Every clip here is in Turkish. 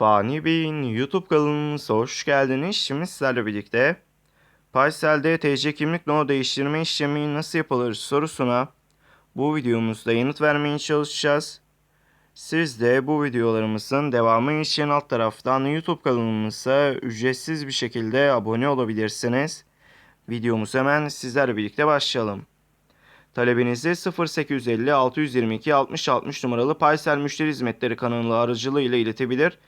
Fani Bey'in YouTube kanalımıza hoş geldiniz. Şimdi sizlerle birlikte Paysel'de TC kimlik no değiştirme işlemi nasıl yapılır sorusuna bu videomuzda yanıt vermeye çalışacağız. Siz de bu videolarımızın devamı için alt taraftan YouTube kanalımıza ücretsiz bir şekilde abone olabilirsiniz. Videomuz hemen sizlerle birlikte başlayalım. Talebinizi 0850 622 60 60 numaralı Paysel Müşteri Hizmetleri kanalı aracılığıyla iletebilir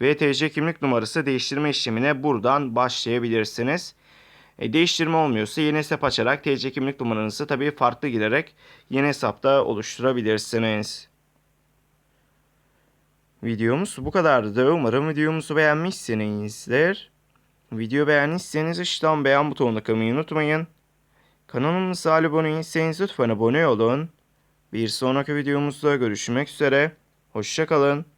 ve TC kimlik numarası değiştirme işlemine buradan başlayabilirsiniz. E, değiştirme olmuyorsa yeni hesap açarak TC kimlik numaranızı tabii farklı girerek yeni hesapta oluşturabilirsiniz. Videomuz bu kadardı. Umarım videomuzu beğenmişsinizdir. Video beğendiyseniz aşağıdan beğen butonuna kılmayı unutmayın. Kanalımıza abone değilseniz lütfen abone olun. Bir sonraki videomuzda görüşmek üzere. Hoşçakalın.